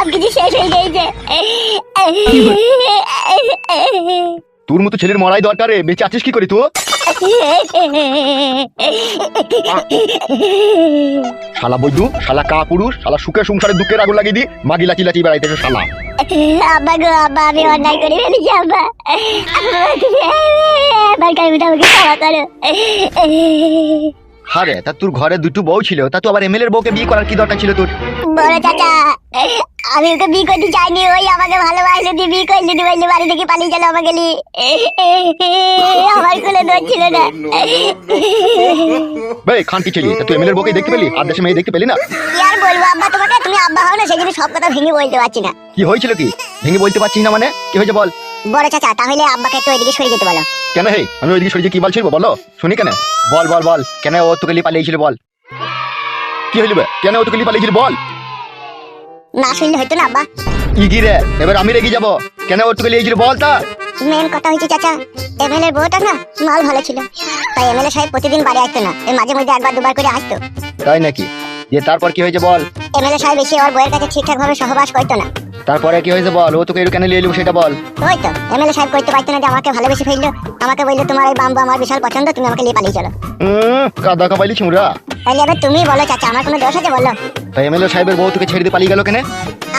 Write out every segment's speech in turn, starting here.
সব কিছু শেষ হয়ে গেছে। তোর মতো ছেলের মরাই দরকার। রে বেঁচে আছিস কি করি তো শালা বৈদু শালা কা পুরুষ শালা সুখে সংসারে দুঃখের আগুন লাগিয়ে দি মাগি লাচি লাচি বেড়াইতেছে শালা। আব্বা গো আব্বা আমি অন্যায় করে ফেলেছি আব্বা। আমার কাছে আমাকে ক্ষমা করো। হারে তা তোর ঘরে দুটো বউ ছিল তা তো আবার এমএলএ এর বউকে বিয়ে করার কি দরকার ছিল তোর? বড় চাচা আমি ওকে বিয়ে করতে চাইনি ওই আমাকে ভালোবাসে দিয়ে বিয়ে করলে দিয়ে বললে বাড়ি থেকে পালিয়ে আমাকে নিয়ে। আমার কোনো দোষ ছিল না। ভাই ছেলে? তুই এমএলএ এর বউকে দেখতে পেলি? আর দেশে মেয়ে দেখতে পেলি না? কি আর বলব আব্বা তোমাকে তুমি আব্বা হও না সেই জন্য সব কথা ভেঙে বলতে পারছি না। কি হয়েছিল কি? ভেঙে বলতে পারছিস না মানে? কি হয়েছে বল? বড় চাচা তাহলে আব্বাকে একটু ওইদিকে সরে যেতে বলো। কেন হে? আমি ওইদিকে সরিয়ে কি বলছিল বলো? শুনি কেন? বল বল বল। কেন ও তোকে লিয়ে পালিয়েছিল বল? কি হইল কেন ও তোকে লিয়ে পালিয়েছিল বল? না শুনলে হয়তো না আব্বা। ইগি রে এবার আমি রেগে যাব। কেন ওর তোকে লিয়েছিল বল তা? মেন কথা হয়েছে চাচা এমএলএ এর বউটা না মাল ভালো ছিল। তাই এমএলএ সাহেব প্রতিদিন বাড়ি আসতো না। এই মাঝে মধ্যে একবার দুবার করে আসতো। তাই নাকি? যে তারপর কি হয়েছে বল? এমএলএ সাহেব এসে ওর বউয়ের কাছে ঠিকঠাক ভাবে সহবাস করতো না। তারপরে কি হয়েছে বল? ও তোকে কেন এলো সেটা বল। ওই তো এমএলএ সাহেব করতে পারতো না যে আমাকে ভালোবেসে ফেলল। আমাকে বলল তোমার এই বাম্বু আমার বিশাল পছন্দ তুমি আমাকে নিয়ে পালিয়ে চলো। কাদা কাপাইলি ছিমরা তাহলে এবার তুমি বলো চাচা আমার কোনো দোষ আছে? বলো। তাই এমএলএ সাহেবের বউ তোকে ছেড়ে দিয়ে পালিয়ে গেল কেন?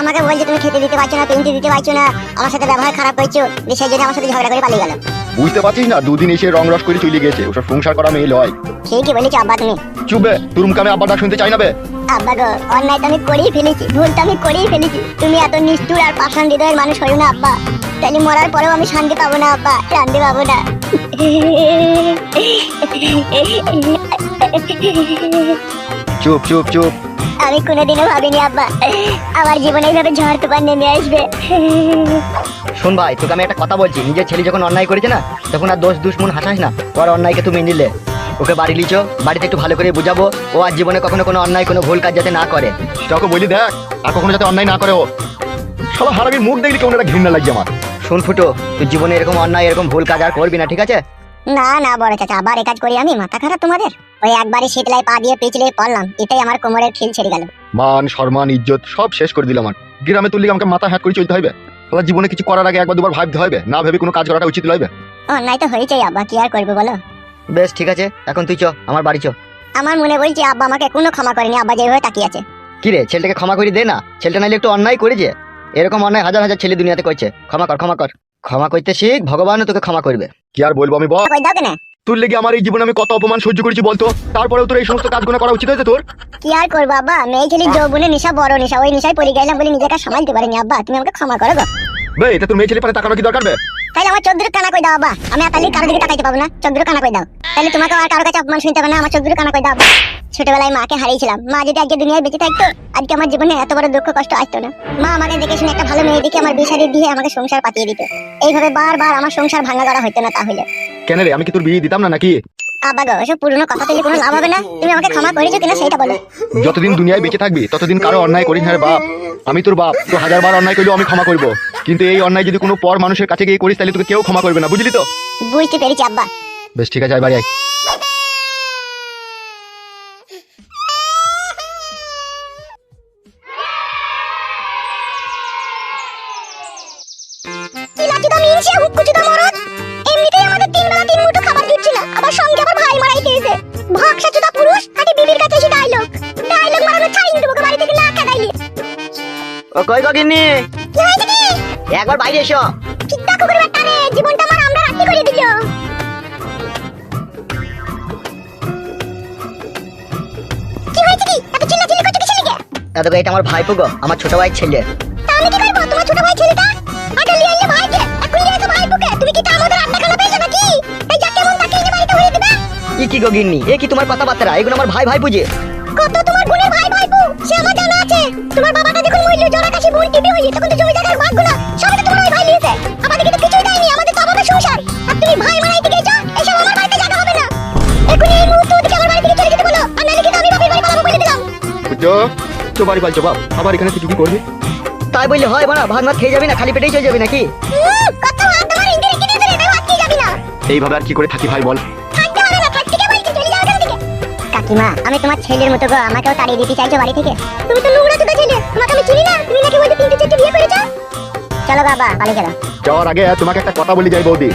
আমাকে বলছে তুমি খেতে দিতে পারছ না পিনতে দিতে পারছ না আমার সাথে ব্যবহার খারাপ করছ যে সেই জন্য আমার সাথে ঝগড়া করে পালিয়ে গেল। বুঝতে পারছিস না দুদিন এসে রং রস করে চলে গেছে ওসব সংসার করা মেয়ে লয়। ঠিকই বলেছ আব্বা তুমি। চুপবে তোর মুখে আমি আব্বা ডাক শুনতে চাই না বে। আব্বা গো অন্যায় তো আমি করেই ফেলেছি ভুল তো আমি করেই ফেলেছি। তুমি এত নিষ্ঠুর আর পাষাণ হৃদয়ের মানুষ হইও না আব্বা। তাহলে মরার পরেও আমি শান্তি পাবো না আব্বা শান্তি পাবো না। চুপ চুপ চুপ। আমি কোনোদিনও ভাবিনি আব্বা। আমার জীবনে এইভাবে ঝড় তুফান নেমে আসবে। শোন ভাই তোকে আমি একটা কথা বলছি। নিজের ছেলে যখন অন্যায় করেছে না তখন আর দোষ দুশ্মন হাসাস না। ওর অন্যায়কে তুমি নিলে। ওকে বাড়ি লিচো বাড়িতে একটু ভালো করে বুঝাবো। ও আর জীবনে কখনো কোনো অন্যায় কোনো ভুল কাজ যাতে না করে। তোকে বলি দেখ আর কখনো যাতে অন্যায় না করে ও। শালা হারামির মুখ দেখলে কেমন একটা ঘৃণা লাগছে আমার। শোন ফুটো তুই জীবনে এরকম অন্যায় এরকম ভুল কাজ আর করবি না ঠিক আছে? না না বড় চাচা আবার এ কাজ করি আমি মাথা খারাপ তোমাদের? ওই একবারই শীতলায় পা দিয়ে পিছলে পড়লাম এটাই আমার কোমরের খিল ছেড়ে গেল। মান সম্মান ইজ্জত সব শেষ করে দিলাম আমার গ্রামে তুললে আমাকে মাথা হ্যাট করে চলতে হবে? তোর জীবনে কিছু করার আগে একবার দুবার ভাবতে হবে না ভেবে কোনো কাজ করাটা উচিত নয় বে। অন্যায় তো হয়েছেই আব্বা কি আর করব বলো? বেশ ঠিক আছে এখন তুই চ আমার বাড়ি চ। আমার মনে বলছে আব্বা আমাকে কোনো ক্ষমা করেনি আব্বা যেভাবে তাকিয়ে আছে। কি রে ছেলেটাকে ক্ষমা করে দে না? ছেলেটা নাইলে একটু অন্যায় করেছে? এরকম অন্যায় হাজার হাজার ছেলে দুনিয়াতে করছে। ক্ষমা কর ক্ষমা কর। ক্ষমা করতে শিখ ভগবানও তোকে ক্ষমা করবে। কি আর বলব আমি বল? কই দাও কেন? তোর লেগে আমার এই জীবনে আমি কত অপমান সহ্য করেছি বলতো? তারপরেও তোর এই সমস্ত কাজগুলো করা উচিত হয়েছে তোর? কি আর করব আব্বা? মেয়ে ছেলে যৌবনে নেশা বড় নেশা ওই নেশায় পড়ে গেলাম বলে নিজেকে সামালতে পারিনি আব্বা। তুমি আমাকে ক্ষমা করো গো। বে এটা তোর মেয়ে ছেলে পারে তাকানো কি দরকার বে? তাহলে আমার চোদ্দ কানা কই দাও আব্বা? আমি আর তাহলে কারও দিকে তাকাইতে পাবো না। চোদ্দ কানা কই দাও। তাহলে তোমাকে আর কারও কাছে অপমান শুনতে হবে না? আমার চোদ্দ কানা কই দাও আব্বা? ছোটবেলায় মাকে হারিয়েছিলাম। মা যদি আজকে দুনিয়ায় বেঁচে থাকতো আজকে আমার জীবনে এত বড় দুঃখ কষ্ট আসতো না। মা আমাকে দেখে শুনে একটা ভালো মেয়ে দেখে আমার বিশারি দিয়ে আমাকে সংসার পাতিয়ে দিত। এইভাবে বারবার আমার সংসার ভাঙা করা হতো না তাহলে। কেন রে আমি কি তোর বিয়ে দিতাম না নাকি? আব্বা গো এসব পুরনো কথা তুলে কোনো লাভ হবে না? তুমি আমাকে ক্ষমা করেছ কিনা সেটা বলো। যতদিন দুনিয়ায় বেঁচে থাকবি ততদিন কারও অন্যায় করিস না রে বাপ। আমি তোর বাপ তো হাজার বার অন্যায় করলেও আমি ক্ষমা করব। কিন্তু এই অন্যায় যদি কোনো পর মানুষের কাছে গিয়ে করিস তাহলে তোকে কেউ ক্ষমা করবে না বুঝলি তো? বুঝতে পেরেছি আব্বা। বেশ ঠিক আছে বাড়ি আয়। ও কই গিন্নি? কি হয়েছে কি একবার বাইরে এসো। ঠিকঠাক করে রে জীবনটা আমার আমরা রাখি করে দিল। কি হয়েছে কি এত চিল্লাচিল্লি করছ কিসের লিগে? এত এটা আমার ভাইপো গো আমার ছোট ভাই ছেলে। তা আমি কি করব? তোমার ছোট ভাই ছেলেটা? আগে লিয়ে আইলে ভাইকে? এখন লিয়ে এসো ভাইপুকে? তুমি কি তার মধ্যে রান্না খানা পেয়েছ নাকি? এই যা কেমন তাকে এনে বাড়িতে হয়ে দিবা? ই কি গো গিন্নি? এ কি তোমার কথাবার্তা? এগুলো আমার ভাই ভাই বুঝে। কত তোমার বোনের ভাই ভাইপু? সে আমার আছে? তোমার বাবাটা যখন মরলো জোড়া কাশি বোন টিপি হয়ে তখন তো জমি জায়গার ভাগগুলো সবই তো তোমার ভাই নিয়েছে। আমাদের কিন্তু কিছুই দেয়নি আমাদের তো অভাবে সংসার। আর তুমি ভাই মারাইতে গেছো এসব আমার বাড়িতে জায়গা হবে না। এখনই এই মুহূর্তে ওদিকে আমার বাড়ি থেকে চলে যেতে বলো আর নাহলে কিন্তু আমি বাপের বাড়ি পালাবো বলে দিলাম। বুঝছ? চো বাড়ি পালছো বাপ আবার এখানে তুই কি করবি? তাই বললে হয় বানা ভাত ভাত খেয়ে যাবি না খালি পেটেই চলে যাবি নাকি? কত হাত তোমার ইন্দ্রে রেখে দিয়েছে রে ভাত খেয়ে যাবি না। এইভাবে আর কি করে থাকি ভাই বল? কাকিমা আমি তোমার ছেলের মতো গো আমাকেও তাড়িয়ে দিতে চাইছো বাড়ি থেকে। তুমি তো নোংরা চোখে ছেলে তোমাকে আমি চিনি না তুমি নাকি বলতে তিনটে চারটে বিয়ে করেছ? চলো বাবা পালিয়ে চলো। যাওয়ার আগে তোমাকে একটা কথা বলি যাই বৌদি।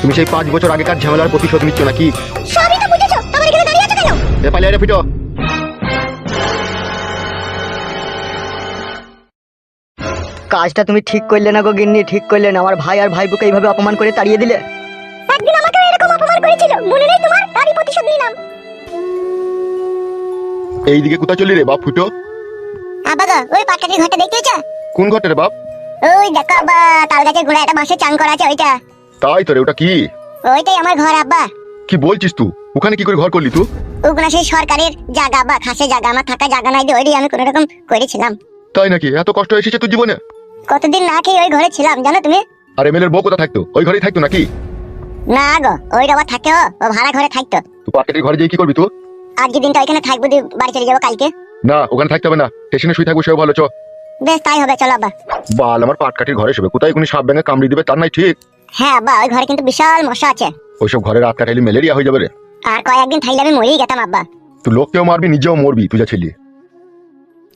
তুমি সেই পাঁচ বছর আগেকার ঝামেলার প্রতিশোধ নিচ্ছ নাকি? সবই তো বুঝেছ তোমার এখানে দাঁড়িয়ে আছো কেন? এ পালিয়ে রে ফিটো। কাজটা তুমি ঠিক করলে না গো গিন্নি ঠিক করলে না। আমার ভাই আর ভাইবুকে এইভাবে অপমান করে তাড়িয়ে দিলে? একদিন আমাকে এরকম অপমান করেছিল। মনে নেই তোমার তারই প্রতিশোধ নিলাম। এইদিকে কোথায় চলি রে বাপ ফুটো? আব্বা গো ওই পাটকাঠির ঘরটা দেখতে পেয়েছ? কোন ঘটে রে বাপ? ওই দেখো আব্বা তাল গাছের গোড়ায় একটা বাঁশের চাং করা আছে ওইটা। তাই তো রে ওটা কি? ওইটাই আমার ঘর আব্বা। কি বলছিস তুই? ওখানে কি করে ঘর করলি তুই? ওগুলা সেই সরকারের জায়গা বা খাসে জায়গা আমার থাকা জায়গা নাই ওইটাই আমি কোনো রকম করেছিলাম। তাই নাকি? এত কষ্ট এসেছে তোর জীবনে? কতদিন না খেয়ে ওই ঘরে ছিলাম জানো তুমি? আর এমএলএর বউ কোথা থাকতো? ওই ঘরেই থাকতো নাকি? না গো ওই আবার থাকে ও ভাড়া ঘরে থাকতো। তুই পার্কেটের ঘরে যেয়ে কি করবি তুই? আজকে দিনটা ওইখানে থাকব দিয়ে বাড়ি চলে যাব কালকে। না ওখানে থাকতে হবে না। স্টেশনে শুয়ে থাকব সেও ভালো চ। বেশ তাই হবে চলো আব্বা। বাল আমার পাটকাঠির ঘরে শুবে। কোথায় কোনো সাপ ব্যাঙে কামড়ি দিবে তার নাই ঠিক? হ্যাঁ আব্বা ওই ঘরে কিন্তু বিশাল মশা আছে। ওইসব ঘরে রাত কাটাইলে ম্যালেরিয়া হয়ে যাবে রে। আর কয়েকদিন থাকলে আমি মরেই গেতাম আব্বা। তুই লোককেও মারবি নিজেও মরবি তুই যা ছেলে।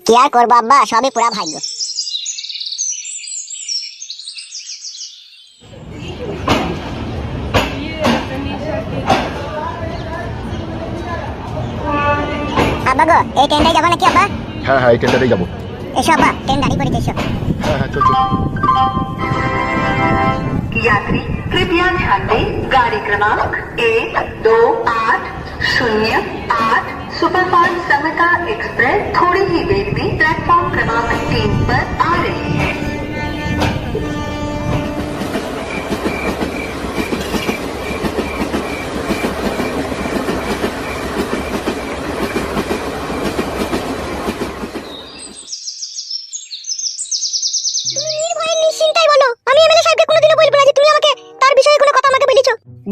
কি আর করব আব্বা? সবই পুরা ভাগ্য। আব্বা গো এই ট্রেনটাই যাবো নাকি আব্বা হ্যাঁ হ্যাঁ এই ট্রেনটাতেই যাবো এসো আব্বা ট্রেন দাঁড়িয়ে পড়েছে এসো হ্যাঁ হ্যাঁ চল চল यात्री कृपया ध्यान दें गाड़ी क्रमांक एक दो आठ शून्य आठ सुपरफास्ट समता एक्सप्रेस थोड़ी ही देर में प्लेटफॉर्म क्रमांक तीन पर आ रही है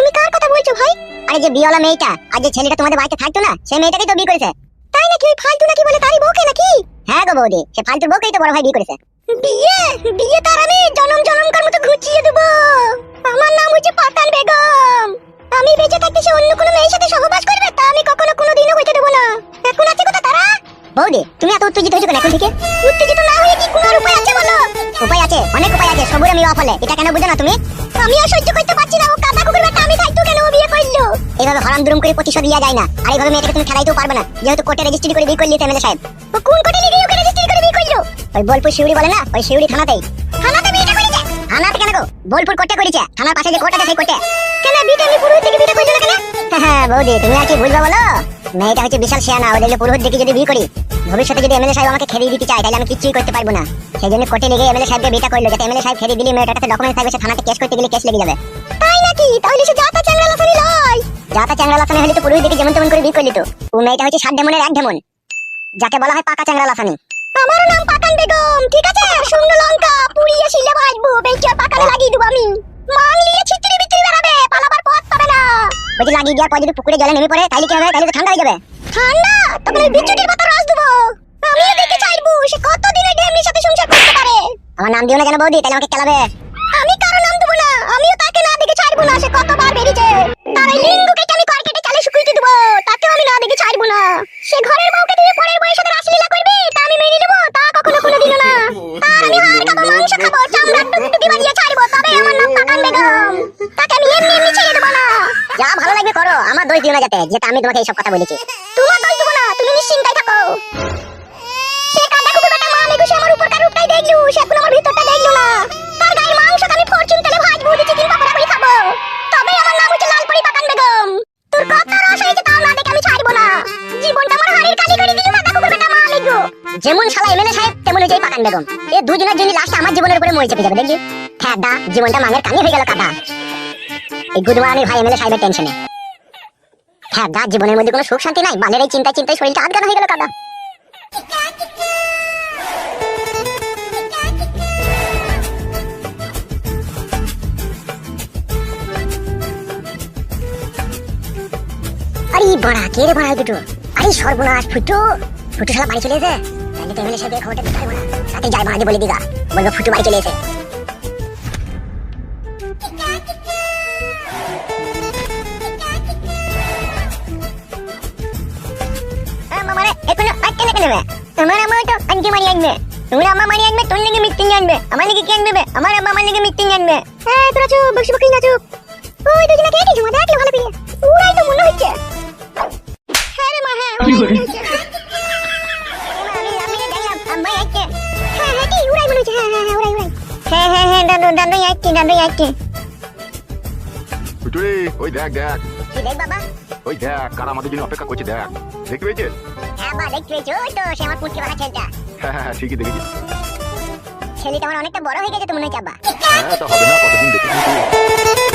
তুমি কার কথা বলছো ভাই? আরে যে বিয়েওয়ালা মেয়েটা, আর যে ছেলেটা তোমাদের বাড়িতে থাকতো না সেই মেয়েটাকেই তো বিয়ে করেছে। তাই নাকি ওই ফালতু নাকি বলে তারই বউকে নাকি? হ্যাঁ গো বৌদি, সে ফালতু বউকেই তো বড় ভাই বিয়ে করেছে। বিয়ে? বিয়ে তার আমি জনম জনমকার মতো ঘুচিয়ে দেবো। আমার নাম হচ্ছে পাতান বেগম। আমি বেঁচে থাকতে সে অন্য কোনো মেয়ের সাথে সহবাস করবে? তা আমি কখনো কোনোদিনও হইতে দেবো না। এখন আছে কোথা তারা? বৌদি, তুমি এত উত্তেজিত হয়েছো কেন এখন থেকে? উত্তেজিত না হয়ে কি কোনো উপায় আছে বলো? উপায় আছে, অনেক উপায় আছে, সবুরে আমি ফলে। এটা কেন বুঝো না তুমি? আমি আর সহ্য করতে পারছি না, ও বেটা থাকতো কেন ও বিয়ে করল? এইভাবে হরাম দুরুম করে প্রতিশোধ যায় না। আর এইভাবে মেয়েটাকে তুমি পারবে না। যেহেতু কোর্টে রেজিস্ট্রি করে বিয়ে করলি এমএলএ সাহেব। ও কোন কোর্টে ওকে রেজিস্ট্রি করে বিয়ে করল? ওই বোলপুর শিউড়ি বলে না? ওই শিউড়ি থানাতেই। থানাতে বিয়েটা করেছে? থানাতে কেন গো? বোলপুর কোর্টে করেছে। থানার পাশে যে কোর্ট আছে সেই কোর্টে। কেন বিটা আমি পুরোহিত থেকে বিটা না কেন? হ্যাঁ বৌদি তুমি আর কি বুঝবে বলো? মেয়েটা হচ্ছে বিশাল শেয়ানা পুরোহিত দেখে যদি বিয়ে করি ভবিষ্যতে যদি এমএলএ সাহেব আমাকে খেদিয়ে দিতে চায় তাহলে আমি কিছুই করতে পারব না। সেই জন্য কোর্টে লেগে এমএলএ সাহেবকে বিটা করল যাতে এমএলএ সাহেব খেদিয়ে দিলে মেয়েটার কাছে ডকুমেন্ট থাকবে সে থানাতে কেস করতে গেলে কেস লেগে যাবে। তাই নাকি? তাহলে সে লাসানি লয়। লাসানি হলে তো দেখে যেমন তেমন করে বিয়ে করলি তো। ও মেয়েটা হচ্ছে সাত ডেমনের এক ডেমন যাকে বলা হয় পাকা চ্যাংড়া লাসানি আমারও নাম পাকান বেগম, ঠিক আছে? শুকনো লঙ্কা, পুড়িয়ে শিলে ভাজবো। বেঁচে পাকানে লাগিয়ে দেবো আমি। বেড়াবে, পালাবার পথ পাবে না। বলছি, লাগিয়ে দেওয়ার পর যদি পুকুরে জলে নেমে পড়ে তাহলে কি হবে? তাহলে তো ঠান্ডা হয়ে যাবে। ঠান্ডা? তখন আমি বিচুটির পাতা রস দেবো। আমিও চাইব, সে কতদিন ওই সাথে সংসার করতে পারে? আমার নাম দিও না কেন বৌদি তাহলে আমাকে খেলাবে আমি ছাড়বো না সে কতবার বেরিয়েছে? তার ওই লিঙ্গুকে আমি কর্কেটে চালে শুকুইতে দেবো? তাকেও আমি না দেখে ছাড়বো না সে ঘরের বউকে দিয়ে পরের বউয়ের সাথে রাসলীলা করবে তা আমি মেনে নেব তা কখনো কোনোদিনও না। আর আমি হাড় খাব মাংস খাব চামড়া টুকটুকি বাজিয়ে ছাড়বো তবে আমার নাম পাকান বেগম। তাকে আমি এমনি এমনি ছেড়ে দেবো না। যা ভালো লাগবে করো আমার দোষ দিও না যাতে যেটা আমি তোমাকে এইসব কথা বলেছি। তোমার দোষ দেবো না তুমি নিশ্চিন্তায় থাকো। সে কাঁদা বেটা মা সে আমার উপর রূপটাই দেখলু সে এখন আমার ভিতরটা দেখলু না তার গায়ের মাংস আমি ফরচুন তেলে ভাজবো দিয়ে চিকেন পাকোড়া করে খাব তবে আমার নাম হচ্ছে লালপরি পাকান বেগম। তোর কত রস হয়েছে তাও না দেখে আমি ছাড়বো না। জীবনটা আমার হাড়ির কালি করে দিলি কাঁদা কুকুর বেটা মা মেঘু যেমন শালা এমএলএ সাহেব, তেমন এই পাকান বেগম। এ দুজনের জন্য লাস্ট আমার জীবনের উপরে মরে চেপে যাবে, দেখলি? হ্যাঁ দা জীবনটা মাঙের কানি হয়ে গেল কাদা এই গুদমারানির ভাই এমএলএ সাহেবের টেনশনে হ্যাঁ দা জীবনের মধ্যে কোনো সুখ শান্তি নাই? বালের এই চিন্তায় চিন্তায় শরীরটা আটকানো হয়ে গেল কাদা বাড়া, কে রে বাড়া দুটো? আরে সর্বনাশ, ফুটু। ফুটু শালা বাড়ি চলে এসে তাহলে এমএলএ সাহেব খবরটা দিতে পারব না। তাতে যাই বাড়াতে বলে দিগা। বলব ফুটু বাড়ি চলে এসে নেবে। তোমার আমার তো আনকে আনবে। তোমরা আমার মারি আনবে, তোর লেগে মিটিং আনবে। আমার লেগে কি আনবে? আমার আমার লেগে মিটিং আনবে। হ্যাঁ তোরা চুপ, বকশি বকরি না, চুপ। ওই দুজনে কে কিছু দেখলে ভালো পেয়ে ওরাই তো মনে হচ্ছে। হ্যাঁ হ্যাঁ মনে হ্যাঁ হ্যাঁ মনে হ্যাঁ হ্যাঁ হ্যাঁ হ্যাঁ হ্যাঁ হ্যাঁ দাদু দাদু দাদু ওই দেখ দেখ। কি দেখ বাবা ওই দেখ কারা আমাদের জন্য অপেক্ষা করছে দেখ। দেখতে পেয়েছিস হ্যাঁ বা দেখতে পেয়েছ ওই তো সে আমার ছেলেটা হ্যাঁ হ্যাঁ ঠিকই দেখেছি। ছেলেটা আমার অনেকটা বড় হয়ে গেছে তো মনে হচ্ছে আব্বা। হ্যাঁ তা হবে না কতদিন দেখেছি